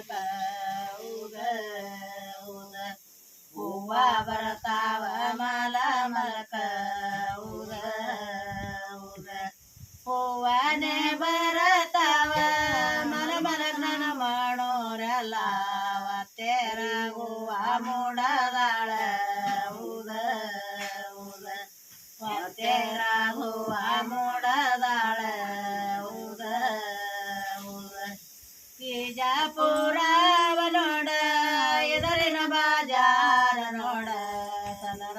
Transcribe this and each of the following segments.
उग उग ओवा माला मला मलक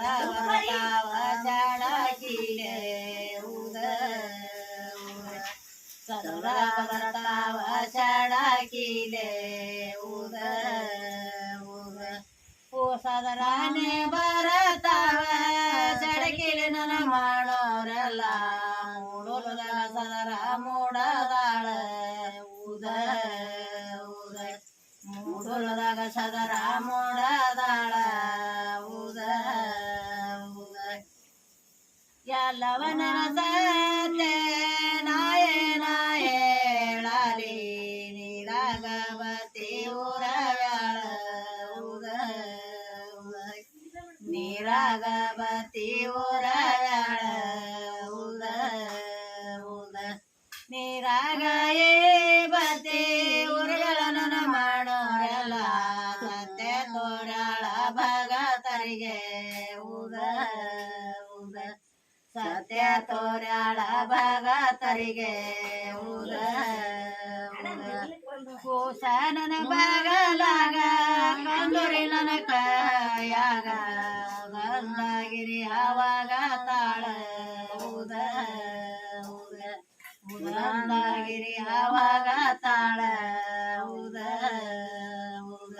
वाटावा झाडा किले उदवा चढा किले उद पो सादराने भर दाव चिले ना मोडोला गा सादरा मोडाळ उद उद मोडोल सदरा ಲವನ ಸತೆ ನಾಯ ನಾಯಳಾಲಿ ನಿರಾಗವ ತಿರವ್ಯಾಳ ನಿರಾಗವ ತಿರವ್ಯಾಳ ಉದ ಉದ ನಿರಾಗಯೇ ಬತೆ ಉರಗಳನ ಮಾಡೋರೆಲ್ಲ ಸತ್ಯ ತೋರಳ ಭಗತರಿಗೆ ಉದ ಸತ್ಯ ತೋರಾಳ ಭಗತರಿಗೆ ಊರ ಕೂಸನ ಬಗಲಾಗ ನನ ಕಾಯಾಗ ಗಂಗಾಗಿರಿ ಆವಾಗ ತಾಳ ಊದ ಗಂಗಾಗಿರಿ ಆವಾಗ ತಾಳ ಊದ ಊದ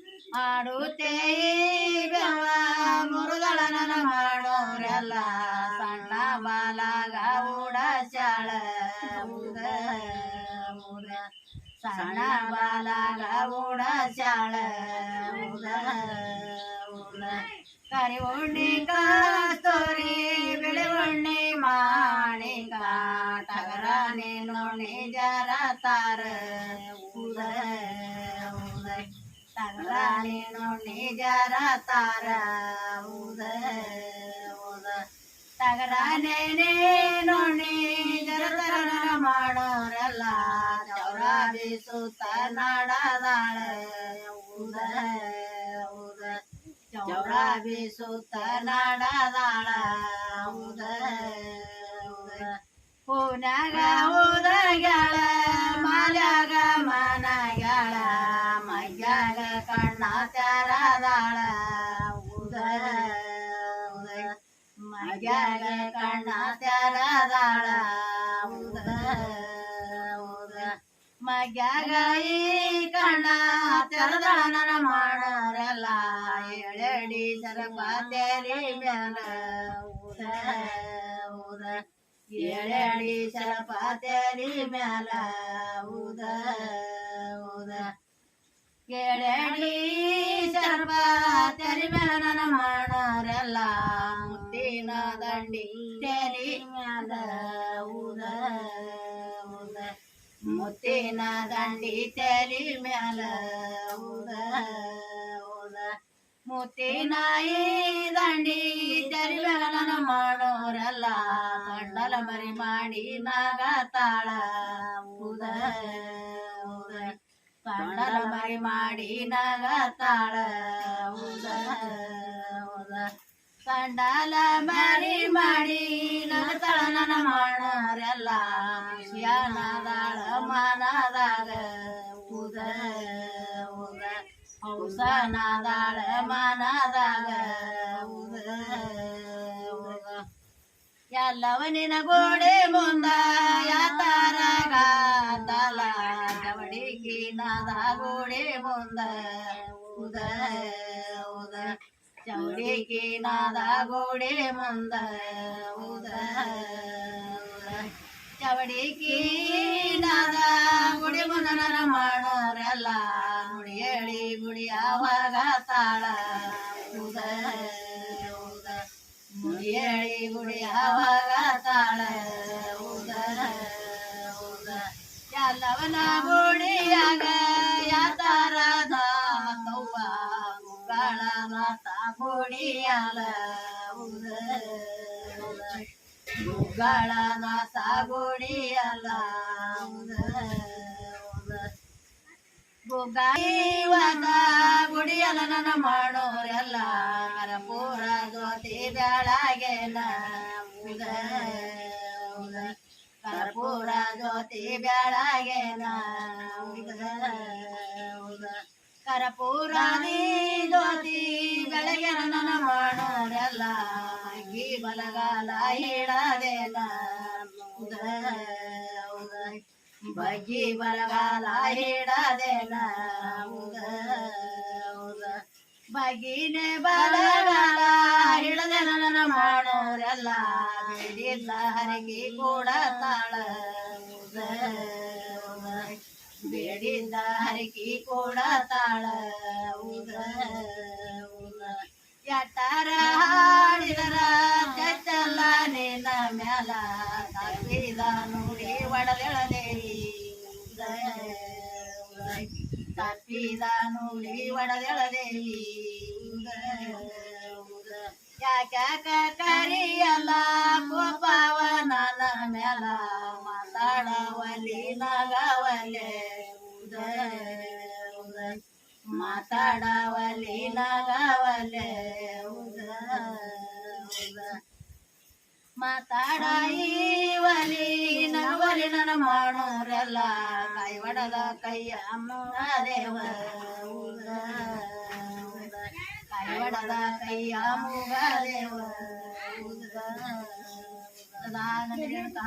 ಮಾಡುತ್ತೇ ಮುರುಗಳನ ಮಾಡೋರೆಲ್ಲ ಸಣ್ಣ ಬಾಲಾಗ ಉಡಚಾಳ ಸಣ್ಣ ಬಾಲಾಗ ಉಡಚಾಳ ಕರಿ ಉಣ್ಣಿ ಕಾಸ್ತೋರಿ ಬಿಳಿ ಉಣ್ಣಿ ಮಾಡಿ ಕಾಟಗರ ನೀನು ನಿಜರ ತಾರ ರಾಣಿನೋ ನಿಜರ ತಾರ ಉದ ಉದ ತಗರಾನೇನೇ ನೋಡಿ ಜರತರ ಮಾಡೋರೆಲ್ಲ ಚೌರ ಬೀಸುತ್ತ ನಾಡದಾಳ ಉದ ಉದ ಚೌರ ಬೀಸುತ್ತ ನಾಡದಾಳ ಉದ ಉದ ಪೂನಾಗ ದಾಳ ಉದ ಮಗ್ಯಾಗ ಕಣ್ಣ ತ್ಯಾರ ದಾಳ ಉದ ಉದ ಮಗ್ಯಾಗ ಈ ಕಣ್ಣ ತೆರದಾಳ ನನ ಮಾಡಾರಲ್ಲ ಎಳೆಡಿ ಸರಪ ತೆರಿ ಮ್ಯಾಲ ಉದ ಉದ ಎಳೆಡಿ ಸರಪ ಮ್ಯಾಲ ಉದ ಉದ ಕೆಡಡಿ ಸರ್ಪ ತೆರಿ ಮೇಲನ ಮಾಡೋರೆಲ್ಲ ಮುತ್ತಿನ ದಂಡಿ ತೆರಿ ಮ್ಯಾಲ ಉದ ಉದ ಮುತ್ತಿನ ದಂಡಿ ತೆರಿ ಮ್ಯಾಲ ಉದ ಉದ ಮುತ್ತಿನ ದಂಡಿ ತೆರಿ ಮೇಲನ ಮಾಡೋರೆಲ್ಲ ಕಂಡಲ ಮರಿ ಮಾಡಿ ನಾಗ ತಾಳ ಕಂಡಲ ಮರಿ ಮಾಡಿ ನಗತಾಳ ಉದ ಉದ ಕಂಡಲ ಮರಿ ಮಾಡಿ ನಗತಾಳ ನನ್ನ ಮಾಡರೆಲ್ಲ ಸಿಯಾನದಾಳ ಮನದಾಗ ಉದ ಉದ ಹೌಸನದಾಳ ಮನದಾಗ ಎಲ್ಲವನಿನ ಗೋಡೆ ಮುಂದ ಯಾತಾರಗಾದಲ ಗವಡಿಕಿ ನಾದ ಗೋಡೆ ಮುಂದ ಉದ ಉದ ಚೌಡಿಕಿ ನಾದ ಗೋಡೆ ಮುಂದ ಉದ ಉದ ನಾದ ಗುಡಿ ಮುದನರ ಮಾಡೋರೆಲ್ಲ ಗುಡಿ ಗುಡಿಯಾವಾಗ ತಾಳ ಉದ येळी गुढी आवागा ताळ उदर उदर या लवना गुढी आग या तारा धातवा मुगाळा माता गुढी आल उदर मुगाळा माता தேடலாகேனா ஊத ஊத கரு پورا ஜோதி வேளாகேனா ஊத ஊத கரு پورا தீ ஜோதி ಬೆಳගෙන නనมาడයಲ್ಲ ги 벌गाला adena ஊத ஊத ಬಾಗಿನೇ 벌गाला adena ஊத ஊத ಬಾಗಿನೇ 벌गाला घेतला हरकी घोडा ताळ बेडीचा हरकी घोडा ताळ उद या तारा त्याला नेला म्याला ताकदीला नुडे वडलेळलेली तापीला नुडे वडलेळलेली उद करियाला गोपा नाना मला माडावाली नागावाले उदउाडावाली उधा, उधा वाली ना वाली नाना म्हणून लाईवडला कया उद ವಡದ ಕೈಯ ಮೂಗಲೇವು ಉದಯ